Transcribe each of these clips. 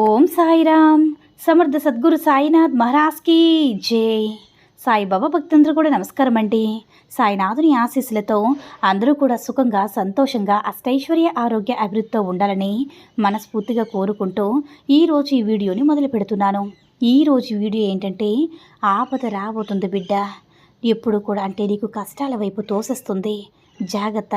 ఓం సాయిరామ్. సమర్థ సద్గురు సాయినాథ్ మహారాజ్కి జై. సాయిబాబా భక్తులందరూ కూడా నమస్కారం అండి. సాయినాథుని ఆశీస్సులతో అందరూ కూడా సుఖంగా సంతోషంగా అష్టైశ్వర్య ఆరోగ్య అభివృద్ధితో ఉండాలని మనస్ఫూర్తిగా కోరుకుంటూ ఈరోజు ఈ వీడియోని మొదలు పెడుతున్నాను. ఈరోజు వీడియో ఏంటంటే ఆపద రాబోతుంది బిడ్డ. ఎప్పుడు కూడా అంటే నీకు కష్టాల వైపు తోసేస్తుంది. జాగ్రత్త.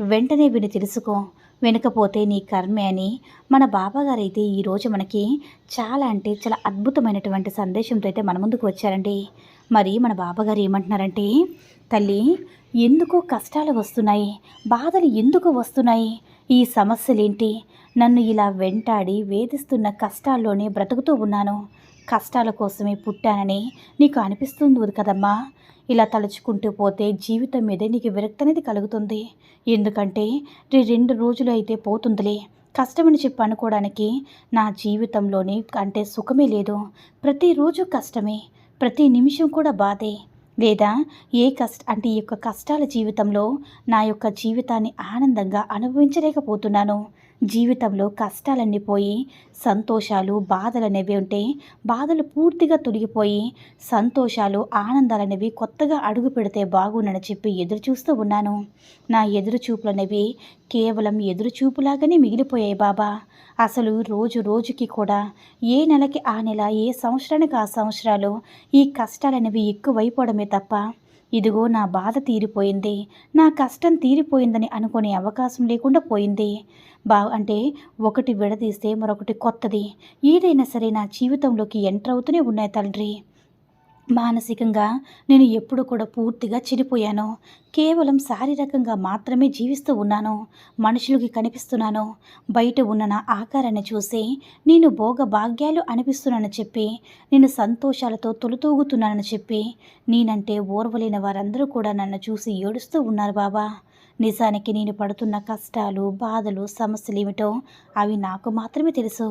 వెంటనే విని తెలుసుకో. వెనకపోతే నీ కర్మే అని. మన బాబాగారు అయితే ఈరోజు మనకి చాలా అంటే చాలా అద్భుతమైనటువంటి సందేశంతో అయితే మన ముందుకు వచ్చారండి. మరి మన బాబాగారు ఏమంటున్నారంటే తల్లి ఎందుకు కష్టాలు వస్తున్నాయి? బాధలు ఎందుకు వస్తున్నాయి? ఈ సమస్యలేంటి? నన్ను ఇలా వెంటాడి వేధిస్తున్న కష్టాల్లోనే బ్రతుకుతూ ఉన్నాను. కష్టాల కోసమే పుట్టానని నీకు అనిపిస్తుంది కదమ్మా. ఇలా తలుచుకుంటూ పోతే జీవితం మీదే నీకు విరక్తి అనేది కలుగుతుంది. ఎందుకంటే రే రెండు రోజులు అయితే పోతుందిలే. కష్టమని చెప్పి అనుకోవడానికి నా జీవితంలోని అంటే సుఖమే లేదు. ప్రతిరోజు కష్టమే. ప్రతి నిమిషం కూడా బాధే. లేదా ఏ కష్ట అంటే ఈ యొక్క కష్టాల జీవితంలో నా యొక్క జీవితాన్ని ఆనందంగా అనుభవించలేకపోతున్నాను. జీవితంలో కష్టాలన్నీ పోయి సంతోషాలు బాధలు అనేవి ఉంటే బాధలు పూర్తిగా తొలగిపోయి సంతోషాలు ఆనందాలు అనేవి కొత్తగా అడుగు పెడితే బాగుండని చెప్పి ఎదురు చూస్తూ ఉన్నాను. నా ఎదురు చూపులు అనేవి కేవలం ఎదురు చూపులాగానే మిగిలిపోయాయి బాబా. అసలు రోజు రోజుకి కూడా ఏ నెలకి ఆ నెల ఏ సంవత్సరానికి ఆ సంవత్సరాలు ఈ కష్టాలనేవి ఎక్కువైపోవడమే తప్ప ఇదిగో నా బాధ తీరిపోయింది. నా కష్టం తీరిపోయిందని అనుకునే అవకాశం లేకుండా పోయింది. బా అంటే ఒకటి విడదీస్తే మరొకటి కొత్తది. ఏదైనా సరే నా జీవితంలోకి ఎంటర్ అవుతూనే ఉన్నాయి తండ్రి మానసికంగా నేను ఎప్పుడు కూడా పూర్తిగా చెడిపోయాను కేవలం శారీరకంగా మాత్రమే జీవిస్తూ ఉన్నాను. మనుషులకి కనిపిస్తున్నాను. బయట ఉన్న నా ఆకారాన్ని చూసి నేను భోగ భాగ్యాలు అనిపిస్తున్నానని చెప్పి నేను సంతోషాలతో తొలుతూగుతున్నానని చెప్పి నేనంటే ఓర్వలేని వారందరూ కూడా నన్ను చూసి ఏడుస్తూ ఉన్నారు బాబా. నిజానికి నేను పడుతున్న కష్టాలు బాధలు సమస్యలు ఏమిటో అవి నాకు మాత్రమే తెలుసు.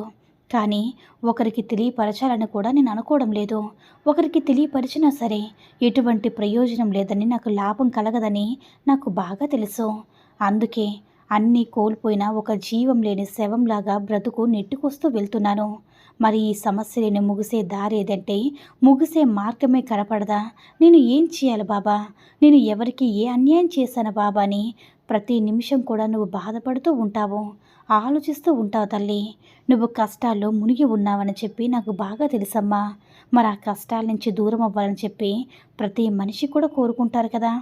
కానీ ఒకరికి తెలియపరచాలని కూడా నేను అనుకోవడం లేదు. ఒకరికి తెలియపరిచినా సరే ఎటువంటి ప్రయోజనం లేదని నాకు లాభం కలగదని నాకు బాగా తెలుసు. అందుకే అన్నీ కోల్పోయిన ఒక జీవం లేని శవంలాగా బ్రతుకు నెట్టుకొస్తూ వెళ్తున్నాను. మరి ఈ సమస్యలను ముగిసే దారి ఏదంటే ముగిసే మార్గమే కనపడదా? నేను ఏం చేయాలి బాబా? నేను ఎవరికి ఏ అన్యాయం చేశాను బాబా అని ప్రతి నిమిషం కూడా నువ్వు బాధపడుతూ ఉంటావు. ఆలోచిస్తూ ఉంటావు తల్లి. నువ్వు కష్టాల్లో మునిగి ఉన్నావని చెప్పి నాకు బాగా తెలుసమ్మా. మరి ఆ కష్టాల నుంచి దూరం అవ్వాలని చెప్పి ప్రతి మనిషి కూడా కోరుకుంటారు కదా.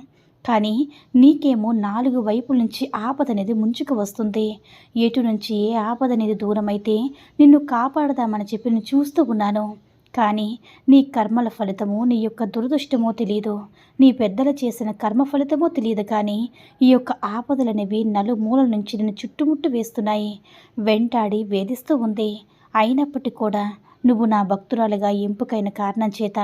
కానీ నీకేమో నాలుగు వైపుల నుంచి ఆపద అనేది ముంచుకు వస్తుంది. ఎటు నుంచి ఏ ఆపద అనేది దూరమైతే నిన్ను కాపాడదామని చెప్పి నేను చూస్తూ ఉన్నాను. కానీ నీ కర్మల ఫలితము నీ యొక్క దురదృష్టమో తెలియదు నీ పెద్దలు చేసిన కర్మ ఫలితమో తెలియదు కానీ ఈ యొక్క ఆపదలనేవి నలుమూలల నుంచి నిన్ను చుట్టుముట్టు వేస్తున్నాయి. వెంటాడి వేధిస్తూ ఉంది. అయినప్పటికీ కూడా నువ్వు నా భక్తురాలుగా ఎంపికైన కారణం చేత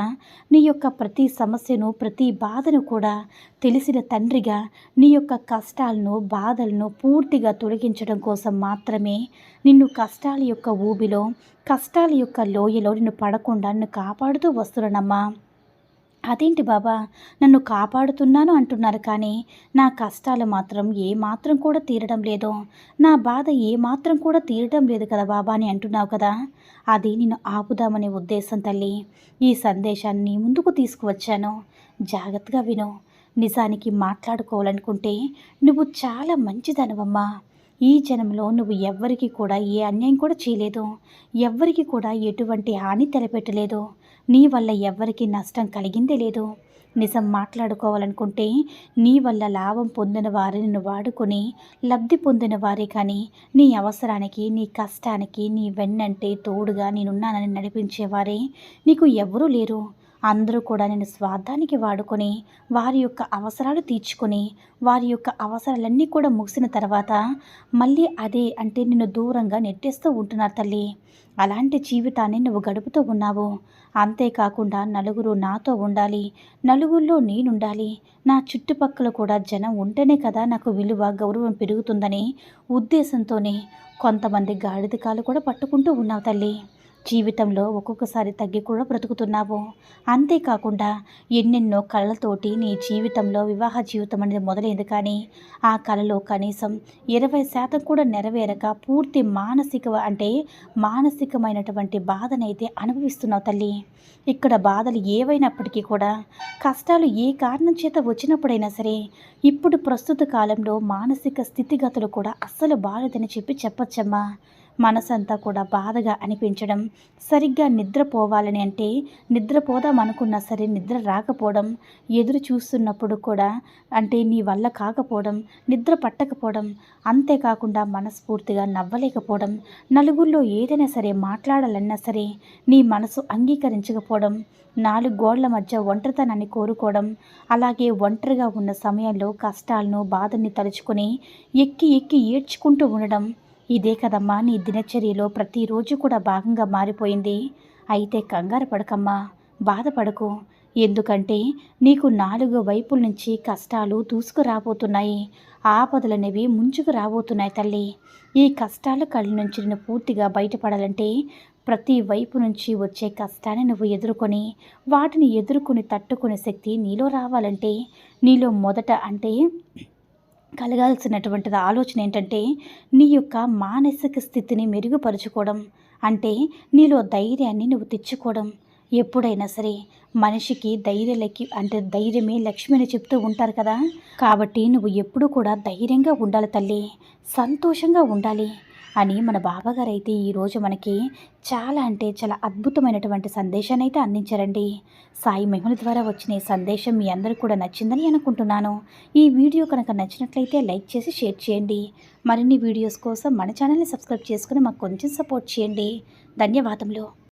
నీ యొక్క ప్రతి సమస్యను ప్రతి బాధను కూడా తెలిసిన తండ్రిగా నీ యొక్క కష్టాలను బాధలను పూర్తిగా తొలగించడం కోసం మాత్రమే నిన్ను కష్టాల యొక్క ఊబిలో కష్టాల యొక్క లోయలో నిన్ను పడకుండా నిన్ను కాపాడుతూ వస్తున్నానమ్మా. అదేంటి బాబా? నన్ను కాపాడుతున్నాను అంటున్నారు కానీ నా కష్టాలు మాత్రం ఏ మాత్రం కూడా తీరడం లేదు. నా బాధ ఏ మాత్రం కూడా తీరడం లేదు కదా బాబా అని అంటున్నావు కదా? అది నేను ఆపుదామనే ఉద్దేశం తల్లి. ఈ సందేశాన్ని ముందుకు తీసుకువచ్చాను. జాగ్రత్తగా విను. నిజానికి మాట్లాడుకోవాలనుకుంటే నువ్వు చాలా మంచిదనవమ్మా. ఈ జనంలో నువ్వు ఎవ్వరికి కూడా ఏ అన్యాయం కూడా చేయలేదు. ఎవ్వరికి కూడా ఎటువంటి హాని తెలపెట్టలేదు. నీ వల్ల ఎవ్వరికీ నష్టం కలిగిందే లేదు. నిజం మాట్లాడుకోవాలనుకుంటే నీ వల్ల లాభం పొందిన వారిని వాడుకొని లబ్ధి పొందిన వారే కానీ నీ అవసరానికి నీ కష్టానికి నీ వెన్నంటే తోడుగా నేనున్నానని నడిపించేవారే నీకు ఎవరూ లేరు. అందరూ కూడా నేను స్వార్థానికి వాడుకొని వారి యొక్క అవసరాలు తీర్చుకొని వారి యొక్క అవసరాలన్నీ కూడా ముగిసిన తర్వాత మళ్ళీ అదే అంటే నిన్ను దూరంగా నెట్టేస్తూ ఉంటున్నారు తల్లి. అలాంటి జీవితాన్ని నువ్వు గడుపుతూ ఉన్నావు. అంతేకాకుండా నలుగురు నాతో ఉండాలి. నలుగురిలో నేనుండాలి. నా చుట్టుపక్కల కూడా జనం ఉంటేనే కదా నాకు విలువ గౌరవం పెరుగుతుందని ఉద్దేశంతోనే కొంతమంది గాడిదకాలు కూడా పట్టుకుంటూ ఉన్నావు తల్లి. జీవితంలో ఒక్కొక్కసారి తగ్గి కూడా బ్రతుకుతున్నావు. అంతేకాకుండా ఎన్నెన్నో కళలతోటి నీ జీవితంలో వివాహ జీవితం అనేది మొదలైంది కానీ ఆ కళలో కనీసం ఇరవై శాతం కూడా నెరవేరక పూర్తి మానసిక అంటే మానసికమైనటువంటి బాధనైతే అనుభవిస్తున్నావు తల్లి. ఇక్కడ బాధలు ఏవైనప్పటికీ కూడా కష్టాలు ఏ కారణం చేత వచ్చినప్పుడైనా సరే ఇప్పుడు ప్రస్తుత కాలంలో మానసిక స్థితిగతులు కూడా అస్సలు బాలేదని చెప్పి చెప్పచ్చమ్మా. మనసంతా కూడా బాధగా అనిపించడం సరిగ్గా నిద్రపోవాలని అంటే నిద్రపోదాం అనుకున్నా సరే నిద్ర రాకపోవడం ఎదురు చూస్తున్నప్పుడు కూడా అంటే నీ వల్ల కాకపోవడం నిద్ర పట్టకపోవడం అంతేకాకుండా మనస్ఫూర్తిగా నవ్వలేకపోవడం నలుగురిలో ఏదైనా సరే మాట్లాడాలన్నా సరే నీ మనసు అంగీకరించకపోవడం నాలుగు గోళ్ళ మధ్య ఒంటరితనాన్ని కోరుకోవడం అలాగే ఒంటరిగా ఉన్న సమయంలో కష్టాలను బాధని తలుచుకొని ఎక్కి ఎక్కి ఏడ్చుకుంటూ ఉండడం ఇదే కదమ్మా నీ దినచర్యలో ప్రతిరోజు కూడా భాగంగా మారిపోయింది. అయితే కంగారు పడకమ్మా బాధపడకు. ఎందుకంటే నీకు నాలుగు వైపుల నుంచి కష్టాలు దూసుకురాబోతున్నాయి. ఆపదలనేవి ముంచుకు రాబోతున్నాయి తల్లి. ఈ కష్టాల కళ్ళ నుంచి నేను పూర్తిగా బయటపడాలంటే ప్రతి వైపు నుంచి వచ్చే కష్టాన్ని నువ్వు ఎదుర్కొని వాటిని ఎదుర్కొని తట్టుకునే శక్తి నీలో రావాలంటే నీలో మొదట అంటే కలగాల్సినటువంటిది. ఆలోచన ఏంటంటే నీ యొక్క మానసిక స్థితిని మెరుగుపరుచుకోవడం. అంటే నీలో ధైర్యాన్ని నువ్వు తెచ్చుకోవడం. ఎప్పుడైనా సరే మనిషికి ధైర్యలకి అంటే ధైర్యమే లక్ష్మి అని చెప్తూ ఉంటారు కదా. కాబట్టి నువ్వు ఎప్పుడు కూడా ధైర్యంగా ఉండాలి తల్లి. సంతోషంగా ఉండాలి. అని మన బాబాగారు అయితే ఈరోజు మనకి చాలా అంటే చాలా అద్భుతమైనటువంటి సందేశాన్ని అయితే అందించారండి. సాయి మహిమల ద్వారా వచ్చిన ఈ సందేశం మీ అందరికీ కూడా నచ్చిందని అనుకుంటున్నాను. ఈ వీడియో కనుక నచ్చినట్లయితే లైక్ చేసి షేర్ చేయండి. మరిన్ని వీడియోస్ కోసం మన ఛానల్ని సబ్స్క్రైబ్ చేసుకుని మాకు కొంచెం సపోర్ట్ చేయండి. ధన్యవాదములు.